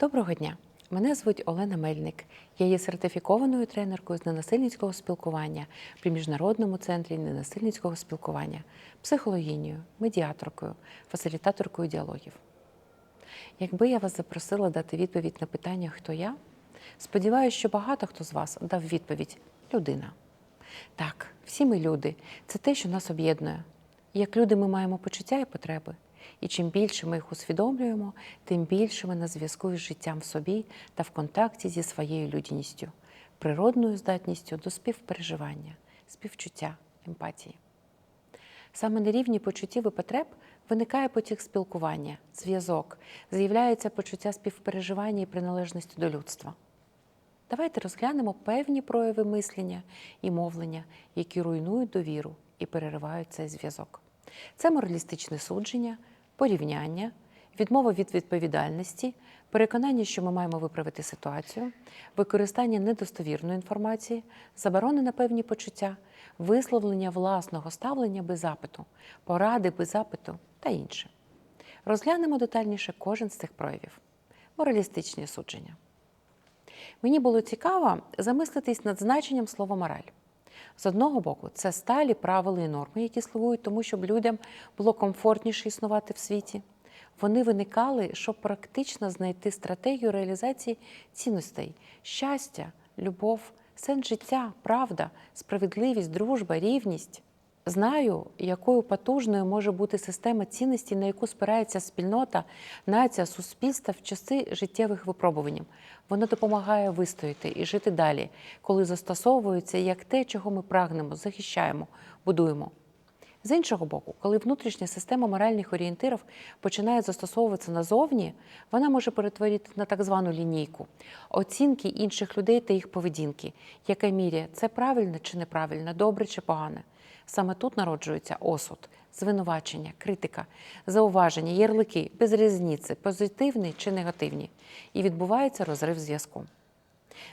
Доброго дня! Мене звуть Олена Мельник. Я є сертифікованою тренеркою з ненасильницького спілкування при міжнародному центрі ненасильницького спілкування, психологінею, медіаторкою, фасилітаторкою діалогів. Якби я вас запросила дати відповідь на питання, хто я, сподіваюся, що багато хто з вас дав відповідь людина. Так, всі ми люди, це те, що нас об'єднує. Як люди ми маємо почуття і потреби. І чим більше ми їх усвідомлюємо, тим більше ми на зв'язку із життям в собі та в контакті зі своєю людяністю, природною здатністю до співпереживання, співчуття, емпатії. Саме на рівні почуттів і потреб виникає потік спілкування, зв'язок, з'являється почуття співпереживання і приналежності до людства. Давайте розглянемо певні прояви мислення і мовлення, які руйнують довіру і переривають цей зв'язок. Це моралістичне судження, порівняння, відмова від відповідальності, переконання, що ми маємо виправити ситуацію, використання недостовірної інформації, заборони на певні почуття, висловлення власного ставлення без запиту, поради без запиту та інше. Розглянемо детальніше кожен з цих проявів. Моралістичні судження. Мені було цікаво замислитись над значенням слова мораль. З одного боку, це сталі правила і норми, які слугують тому, щоб людям було комфортніше існувати в світі. Вони виникали, щоб практично знайти стратегію реалізації цінностей щастя, любов, сенс життя, правда, справедливість, дружба, рівність. Знаю, якою потужною може бути система цінностей, на яку спирається спільнота, нація, суспільство в часи життєвих випробувань. Вона допомагає вистояти і жити далі, коли застосовується як те, чого ми прагнемо, захищаємо, будуємо. З іншого боку, коли внутрішня система моральних орієнтирів починає застосовуватися назовні, вона може перетворити на так звану лінійку оцінки інших людей та їх поведінки, яка міряє це правильно чи неправильно, добре чи погане. Саме тут народжується осуд, звинувачення, критика, зауваження, ярлики, без різниці, позитивні чи негативні, і відбувається розрив зв'язку.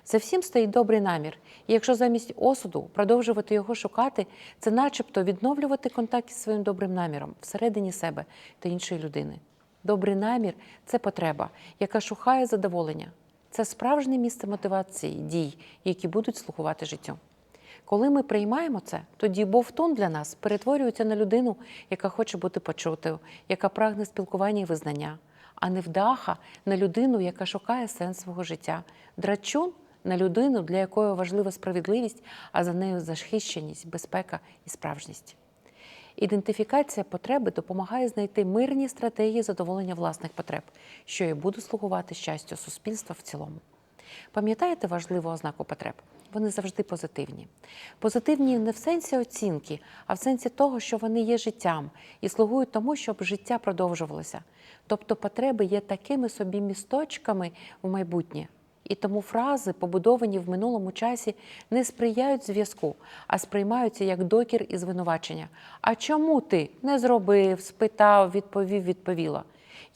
За всім стоїть добрий намір, і якщо замість осуду продовжувати його шукати, це начебто відновлювати контакт із своїм добрим наміром всередині себе та іншої людини. Добрий намір це потреба, яка шукає задоволення. Це справжнє місце мотивації, дій, які будуть слугувати життю. Коли ми приймаємо це, тоді Бовтун для нас перетворюється на людину, яка хоче бути почутою, яка прагне спілкування і визнання, а не вдаха на людину, яка шукає сенс свого життя, драчун на людину, для якої важлива справедливість, а за нею захищеність, безпека і справжність. Ідентифікація потреби допомагає знайти мирні стратегії задоволення власних потреб, що і буде слугувати щастю суспільства в цілому. Пам'ятаєте важливу ознаку потреб? Вони завжди позитивні. Позитивні не в сенсі оцінки, а в сенсі того, що вони є життям і слугують тому, щоб життя продовжувалося. Тобто потреби є такими собі місточками в майбутнє. І тому фрази, побудовані в минулому часі, не сприяють зв'язку, а сприймаються як докір і звинувачення. А чому ти не зробив, спитав, відповів, відповіла?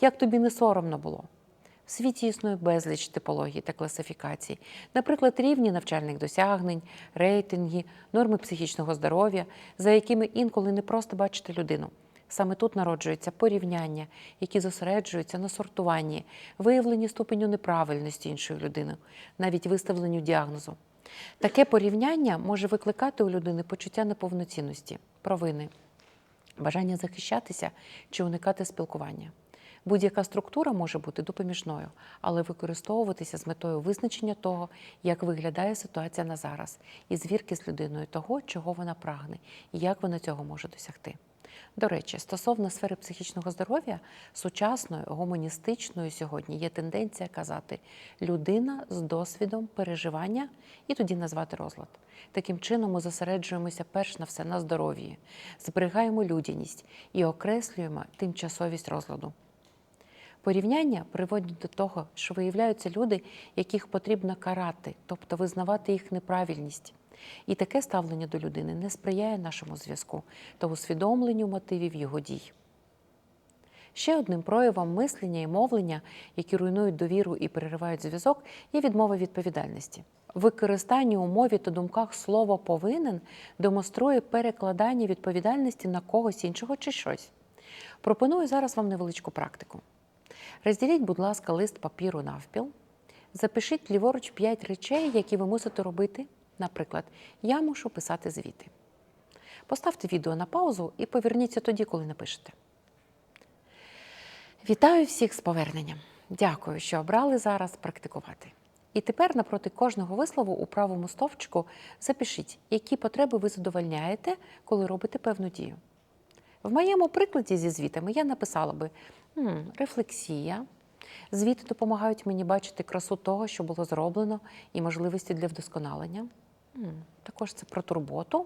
Як тобі не соромно було? В світі існує безліч типологій та класифікацій, наприклад, рівні навчальних досягнень, рейтинги, норми психічного здоров'я, за якими інколи не просто бачити людину. Саме тут народжуються порівняння, які зосереджуються на сортуванні, виявленні ступеню неправильності іншої людини, навіть виставленню діагнозу. Таке порівняння може викликати у людини почуття неповноцінності, провини, бажання захищатися чи уникати спілкування. Будь-яка структура може бути допоміжною, але використовуватися з метою визначення того, як виглядає ситуація на зараз, і звірки з людиною того, чого вона прагне, і як вона цього може досягти. До речі, стосовно сфери психічного здоров'я, сучасною гуманістичною сьогодні є тенденція казати людина з досвідом переживання і тоді назвати розлад. Таким чином ми зосереджуємося перш на все на здоров'ї, зберігаємо людяність і окреслюємо тимчасовість розладу. Порівняння приводять до того, що виявляються люди, яких потрібно карати, тобто визнавати їх неправильність. І таке ставлення до людини не сприяє нашому зв'язку та усвідомленню мотивів його дій. Ще одним проявом мислення і мовлення, які руйнують довіру і переривають зв'язок, є відмова відповідальності. Використання у мові та думках слово повинен демонструє перекладання відповідальності на когось іншого чи щось. Пропоную зараз вам невеличку практику. Розділіть, будь ласка, лист папіру навпіл. Запишіть ліворуч 5 речей, які ви мусите робити. Наприклад, я мушу писати звіти. Поставте відео на паузу і поверніться тоді, коли напишете. Вітаю всіх з поверненням. Дякую, що обрали зараз практикувати. І тепер напроти кожного вислову у правому стовпчику запишіть, які потреби ви задовольняєте, коли робите певну дію. В моєму прикладі зі звітами я написала би «М, рефлексія. Звіти допомагають мені бачити красу того, що було зроблено, і можливості для вдосконалення. Також це про турботу,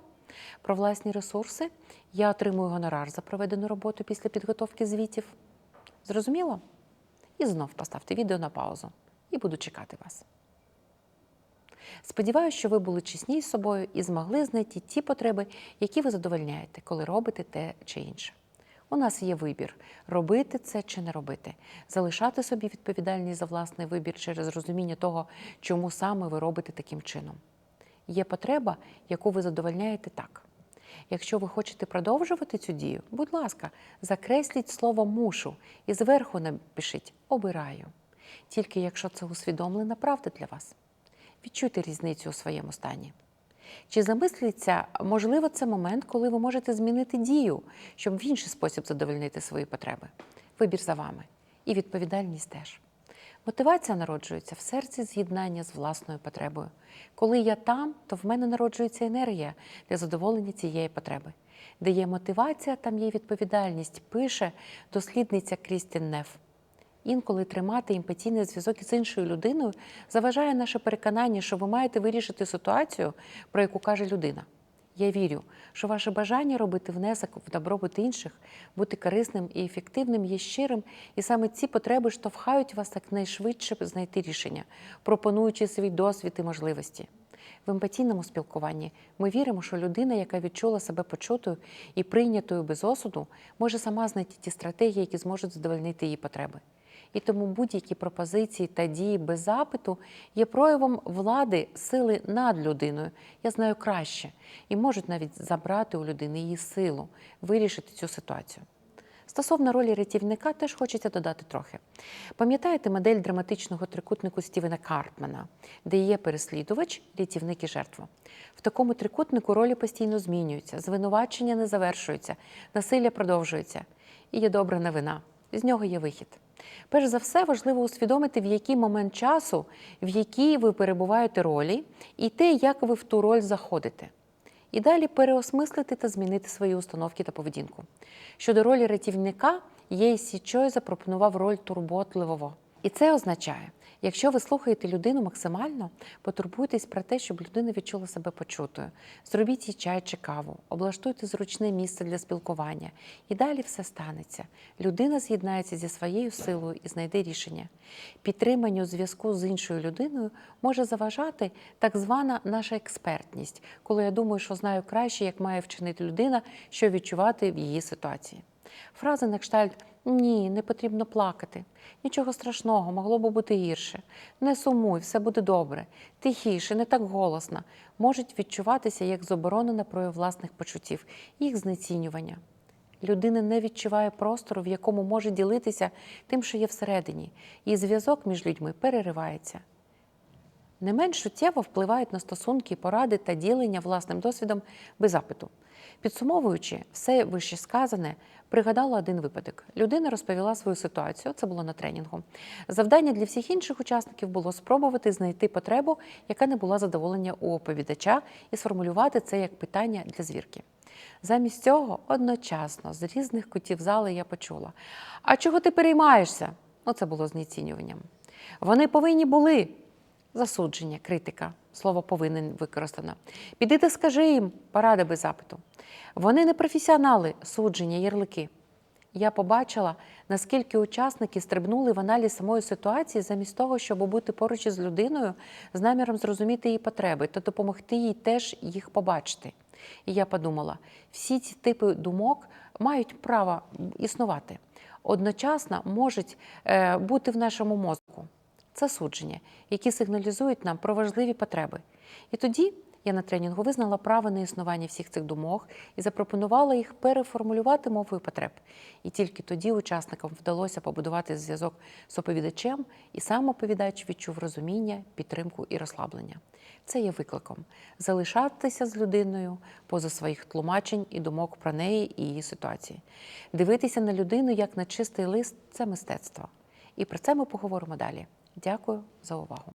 про власні ресурси. Я отримую гонорар за проведену роботу після підготовки звітів. Зрозуміло? І знов поставте відео на паузу і буду чекати вас. Сподіваюся, що ви були чесні з собою і змогли знайти ті потреби, які ви задовольняєте, коли робите те чи інше. У нас є вибір робити це чи не робити, залишати собі відповідальність за власний вибір через розуміння того, чому саме ви робите таким чином. Є потреба, яку ви задовольняєте так. Якщо ви хочете продовжувати цю дію, будь ласка, закресліть слово мушу і зверху напишіть обираю. Тільки якщо це усвідомлена правда для вас. Відчуйте різницю у своєму стані. Чи замисліться, можливо, це момент, коли ви можете змінити дію, щоб в інший спосіб задовольнити свої потреби? Вибір за вами. І відповідальність теж. Мотивація народжується в серці з'єднання з власною потребою. Коли я там, то в мене народжується енергія для задоволення цієї потреби. Де є мотивація, там є відповідальність, пише дослідниця Крістін Неф. Інколи тримати емпатійний зв'язок із іншою людиною заважає наше переконання, що ви маєте вирішити ситуацію, про яку каже людина. Я вірю, що ваше бажання робити внесок в добробут інших, бути корисним і ефективним є щирим, і саме ці потреби штовхають вас якнайшвидше знайти рішення, пропонуючи свій досвід і можливості. В емпатійному спілкуванні ми віримо, що людина, яка відчула себе почутою і прийнятою без осуду, може сама знайти ті стратегії, які зможуть задовольнити її потреби. І тому будь-які пропозиції та дії без запиту є проявом влади сили над людиною. Я знаю краще і можуть навіть забрати у людини її силу, вирішити цю ситуацію. Стосовно ролі рятівника, теж хочеться додати трохи. Пам'ятаєте модель драматичного трикутнику Стівена Картмана, де є переслідувач, рятівник і жертва? В такому трикутнику ролі постійно змінюються, звинувачення не завершуються, насилля продовжується. І є добра новина. З нього є вихід. Перш за все, важливо усвідомити, в який момент часу, в якій ви перебуваєте ролі, і те, як ви в ту роль заходите. І далі переосмислити та змінити свої установки та поведінку. Щодо ролі рятівника, Єй Січой запропонував роль турботливого. І це означає, якщо ви слухаєте людину максимально, потурбуйтесь про те, щоб людина відчула себе почутою. Зробіть їй чай чи каву, облаштуйте зручне місце для спілкування. І далі все станеться. Людина з'єднається зі своєю силою і знайде рішення. Підтриманню зв'язку з іншою людиною може заважати так звана наша експертність, коли я думаю, що знаю краще, як має вчинити людина, що відчувати в її ситуації. Фрази на кшталт ні, не потрібно плакати. Нічого страшного, могло би бути гірше. Не сумуй, все буде добре. Тихіше, не так голосно, можуть відчуватися як заборонена прояв власних почуттів, їх знецінювання. Людина не відчуває простору, в якому може ділитися тим, що є всередині, і зв'язок між людьми переривається. Не менш суттєво впливають на стосунки, поради та ділення власним досвідом без запиту. Підсумовуючи все вище сказане, пригадала один випадок. Людина розповіла свою ситуацію, це було на тренінгу. Завдання для всіх інших учасників було спробувати знайти потребу, яка не була задоволення у оповідача, і сформулювати це як питання для звірки. Замість цього одночасно з різних кутів зали я почула: А чого ти переймаєшся? Ну, це було знецінюванням. Вони повинні були. Засудження, критика, слово повинен використано. Піди та скажи їм, порада без запиту. Вони не професіонали, судження, ярлики. Я побачила, наскільки учасники стрибнули в аналіз самої ситуації, замість того, щоб бути поруч із людиною з наміром зрозуміти її потреби та допомогти їй теж їх побачити. І я подумала, всі ці типи думок мають право існувати. Одночасно можуть е, бути в нашому мозку. Це судження, які сигналізують нам про важливі потреби. І тоді я на тренінгу визнала право на існування всіх цих думок і запропонувала їх переформулювати мовою потреб. І тільки тоді учасникам вдалося побудувати зв'язок з оповідачем, і сам оповідач відчув розуміння, підтримку і розслаблення. Це є викликом залишатися з людиною поза своїх тлумачень і думок про неї і її ситуації. Дивитися на людину як на чистий лист це мистецтво. І про це ми поговоримо далі. Дякую за увагу.